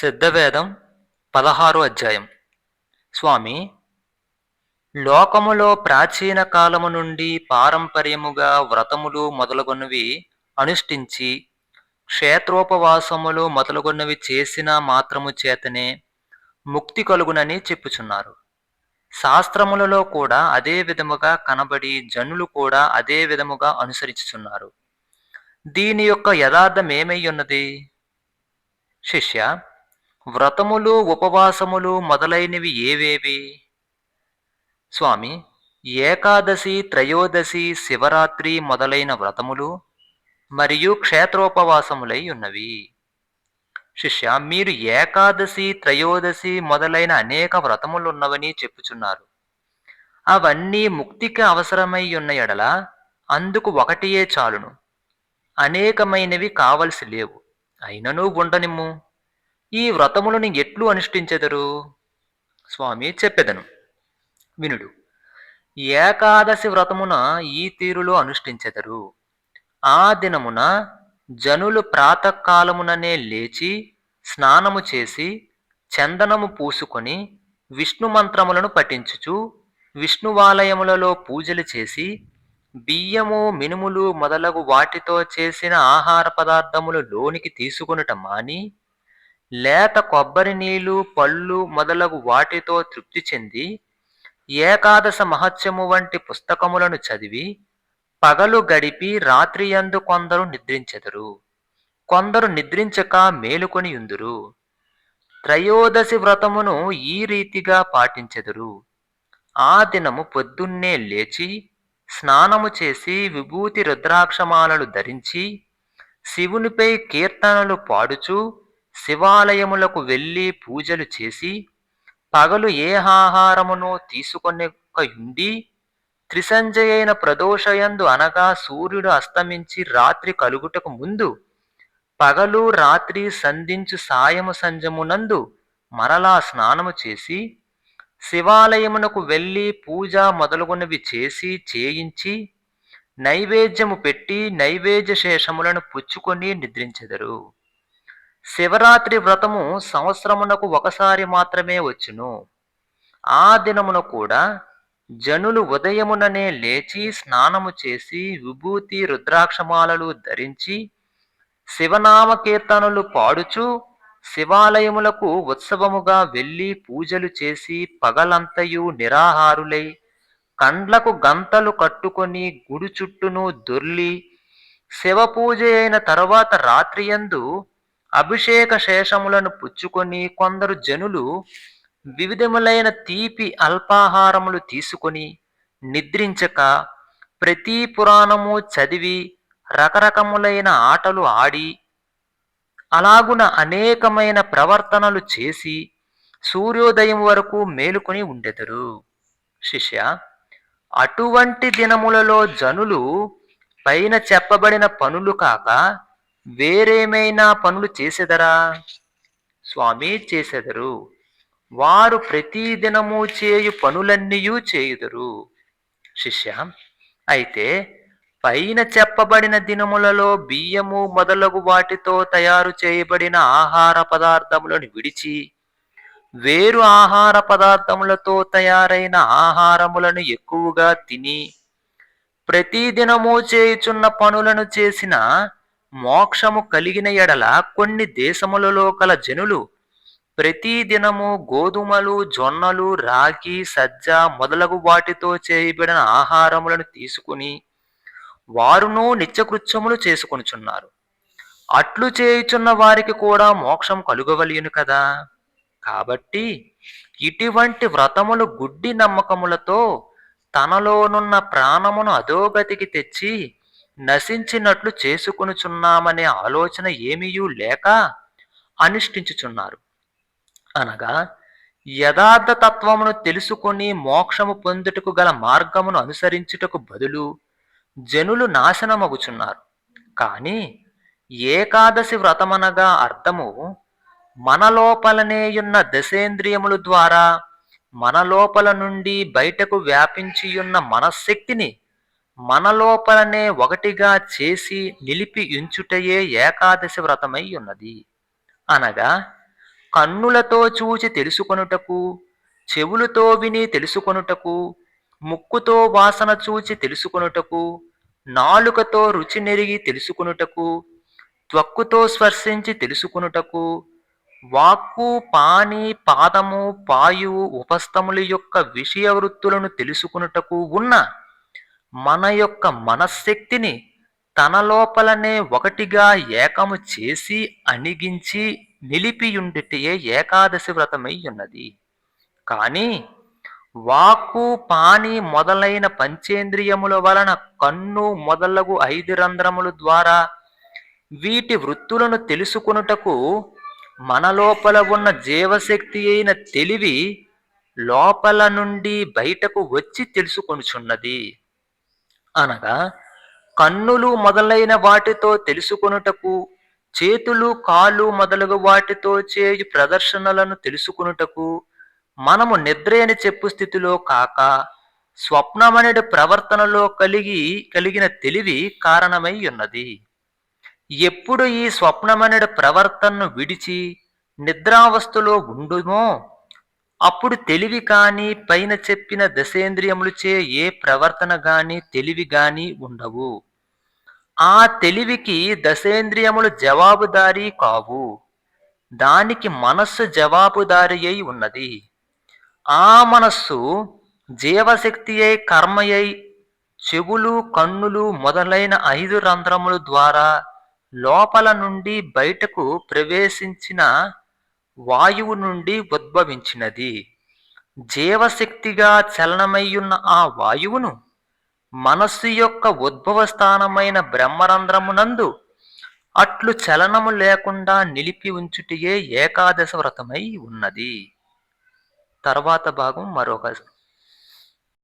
సిద్ధవేదం పదహారో అధ్యాయం. స్వామి లోకములో ప్రాచీన కాలము నుండి పారంపర్యముగా వ్రతములు మొదలగున్నవి అనుష్ఠించి క్షేత్రోపవాసములు మొదలగున్నవి చేసిన మాత్రము చేతనే ముక్తి కలుగునని చెప్పుచున్నారు. శాస్త్రములలో కూడా అదే విధముగా కనబడి జనులు కూడా అదే విధముగా అనుసరించుచున్నారు. దీని యొక్క యథార్థమేమై ఉన్నది? శిష్య వ్రతములు ఉపవాసములు మొదలైనవి ఏవేవి? స్వామి ఏకాదశి త్రయోదశి శివరాత్రి మొదలైన వ్రతములు మరియు క్షేత్రోపవాసములై ఉన్నవి. శిష్య మీరు ఏకాదశి త్రయోదశి మొదలైన అనేక వ్రతములు ఉన్నవని చెప్పుచున్నారు. అవన్నీ ముక్తికి అవసరమై ఉన్న ఎడల అందుకు ఒకటియే చాలును. అనేకమైనవి కావలసి లేవు. అయినను ఉండనిమ్ము. ఈ వ్రతములను ఎట్లు అనుష్ఠించెదరు? స్వామి చెప్పెదను. వినుడు. ఏకాదశి వ్రతమున ఈ తీరులో అనుష్ఠించెదరు. ఆ దినమున జనులు ప్రాతకాలముననే లేచి స్నానము చేసి చందనము పూసుకొని విష్ణు మంత్రములను పఠించుచు విష్ణువాలయములలో పూజలు చేసి బియ్యము మినుములు మొదలగు వాటితో చేసిన ఆహార పదార్థములు లోనికి తీసుకొనుట మాని లేత కొబ్బరి నీళ్ళు పళ్ళు మొదలగు వాటితో తృప్తి చెంది ఏకాదశ మహత్యము వంటి పుస్తకములను చదివి పగలు గడిపి రాత్రియందు కొందరు నిద్రించెదరు. కొందరు నిద్రించక మేలుకొని ఉందురు. త్రయోదశి వ్రతమును ఈ రీతిగా పాటించెదరు. ఆ దినము పొద్దున్నే లేచి స్నానము చేసి విభూతి రుద్రాక్షమాలలు ధరించి శివునిపై కీర్తనలు పాడుచు శివాలయములకు వెళ్ళి పూజలు చేసి పగలు ఏ ఆహారమునో తీసుకొనయుండి త్రిసంజయైన ప్రదోషయందు అనగా సూర్యుడు అస్తమించి రాత్రి కలుగుటకు ముందు పగలు రాత్రి సంధించు సాయము సంజమునందు మరలా స్నానము చేసి శివాలయమునకు వెళ్ళి పూజ మొదలుగునవి చేసి చేయించి నైవేద్యము పెట్టి నైవేద్య శేషములను పుచ్చుకొని నిద్రించెదరు. శివరాత్రి వ్రతము సంవత్సరమునకు ఒకసారి మాత్రమే వచ్చును. ఆ దినమున కూడా జనులు ఉదయముననే లేచి స్నానము చేసి విభూతి రుద్రాక్షమాలలు ధరించి శివనామ కీర్తనలు పాడుచు శివాలయములకు ఉత్సవముగా వెళ్ళి పూజలు చేసి పగలంతయు నిరాహారులై కండ్లకు గంతలు కట్టుకొని గుడి చుట్టూను దొర్లి శివ పూజ అయిన తరువాత రాత్రియందు అభిషేక శేషములను పుచ్చుకొని కొందరు జనులు వివిధములైన తీపి అల్పాహారములు తీసుకొని నిద్రించక ప్రతి పురాణము చదివి రకరకములైన ఆటలు ఆడి అలాగున అనేకమైన ప్రవర్తనలు చేసి సూర్యోదయం వరకు మేలుకొని ఉండెదరు. శిష్య అటువంటి దినములలో జనులు పైన చెప్పబడిన పనులు కాక వేరేమైనా పనులు చేసేదరా? స్వామి చేసెదరు. వారు ప్రతిదినము చేయు పనులన్నీయూ చేయుదురు. శిష్య అయితే పైన చెప్పబడిన దినములలో బియ్యము మొదలగు వాటితో తయారు చేయబడిన ఆహార పదార్థములను విడిచి వేరు ఆహార పదార్థములతో తయారైన ఆహారములను ఎక్కువగా తిని ప్రతిదినము చేయుచున్న పనులను చేసిన మోక్షము కలిగిన ఎడల కొన్ని దేశములలో కల జనులు ప్రతిదినము గోధుమలు జొన్నలు రాగి సజ్జ మొదలగు వాటితో చేయబడిన ఆహారములను తీసుకుని వారును నిత్యకృత్యములు చేసుకొనుచున్నారు. అట్లు చేయుచున్న వారికి కూడా మోక్షం కలుగవలేను కదా? కాబట్టి ఇటువంటి వ్రతములు గుడ్డి నమ్మకములతో తనలోనున్న ప్రాణమును అధోగతికి తెచ్చి నశించినట్లు చేసుకొనుచున్నామనే ఆలోచన ఏమీయూ లేక అనుష్ఠించుచున్నారు అనగా యథార్థ తత్వమును తెలుసుకొని మోక్షము పొందుటకు గల మార్గమును అనుసరించుటకు బదులు జనులు నాశనమగుచున్నారు. కానీ ఏకాదశి వ్రతమనగా అర్థము మనలోపలనేయున్న దశేంద్రియముల ద్వారా మనలోపల నుండి బయటకు వ్యాపించియున్న మనశ్శక్తిని మనలోపలనే ఒకటిగా చేసి నిలిపి ఉంచుటయే ఏకాదశి వ్రతమై ఉన్నది. అనగా కన్నులతో చూచి తెలుసుకొనుటకు చెవులతో విని తెలుసుకొనుటకు ముక్కుతో వాసన చూచి తెలుసుకొనుటకు నాలుకతో రుచి నెరిగి తెలుసుకొనుటకు త్వక్కుతో స్పర్శించి తెలుసుకొనుటకు వాక్కు పాని పాదము పాయు ఉపస్థముల యొక్క విషయ వృత్తులను తెలుసుకొనుటకు ఉన్న మన యొక్క మనశ్శక్తిని తన లోపలనే ఒకటిగా ఏకము చేసి అణిగించి నిలిపియుండిటయే ఏకాదశి వ్రతమై ఉన్నది. కానీ వాక్కు పాని మొదలైన పంచేంద్రియముల వలన కన్ను మొదలగు ఐదు రంధ్రముల ద్వారా వీటి వృత్తులను తెలుసుకొనుటకు మన లోపల ఉన్న జీవశక్తి అయిన తెలివి లోపల నుండి బయటకు వచ్చి తెలుసుకొనుచున్నది. అనగా కన్నులు మొదలైన వాటితో తెలుసుకొనుటకు చేతులు కాళ్ళు మొదలగు వాటితో చేయు ప్రదర్శనలను తెలుసుకొనుటకు మనము నిద్రయని చెప్పు స్థితిలో కాక స్వప్నమనే ప్రవర్తనలో కలిగి కలిగిన తెలివి కారణమై ఉన్నది. ఎప్పుడు ఈ స్వప్నమనే ప్రవర్తనను విడిచి నిద్రావస్థలో ఉండుమో అప్పుడు తెలివి కాని పైన చెప్పిన దశేంద్రియములచే ఏ ప్రవర్తన గాని తెలివి గాని ఉండవు. ఆ తెలివికి దశేంద్రియములు జవాబుదారీ కావు. దానికి మనస్సు జవాబుదారి అయి ఉన్నది. ఆ మనస్సు జీవశక్తి అయి కర్మయై చెవులు కన్నులు మొదలైన ఐదు రంధ్రముల ద్వారా లోపల నుండి బయటకు ప్రవేశించిన వాయువు నుండి ఉద్భవించినది. జీవశక్తిగా చలనమయ్యున్న ఆ వాయువును మనస్సు యొక్క ఉద్భవ స్థానమైన బ్రహ్మరంధ్రమునందు అట్లు చలనము లేకుండా నిలిపి ఉంచుటియే ఏకాదశ వ్రతమై ఉన్నది. తర్వాత భాగం మరొక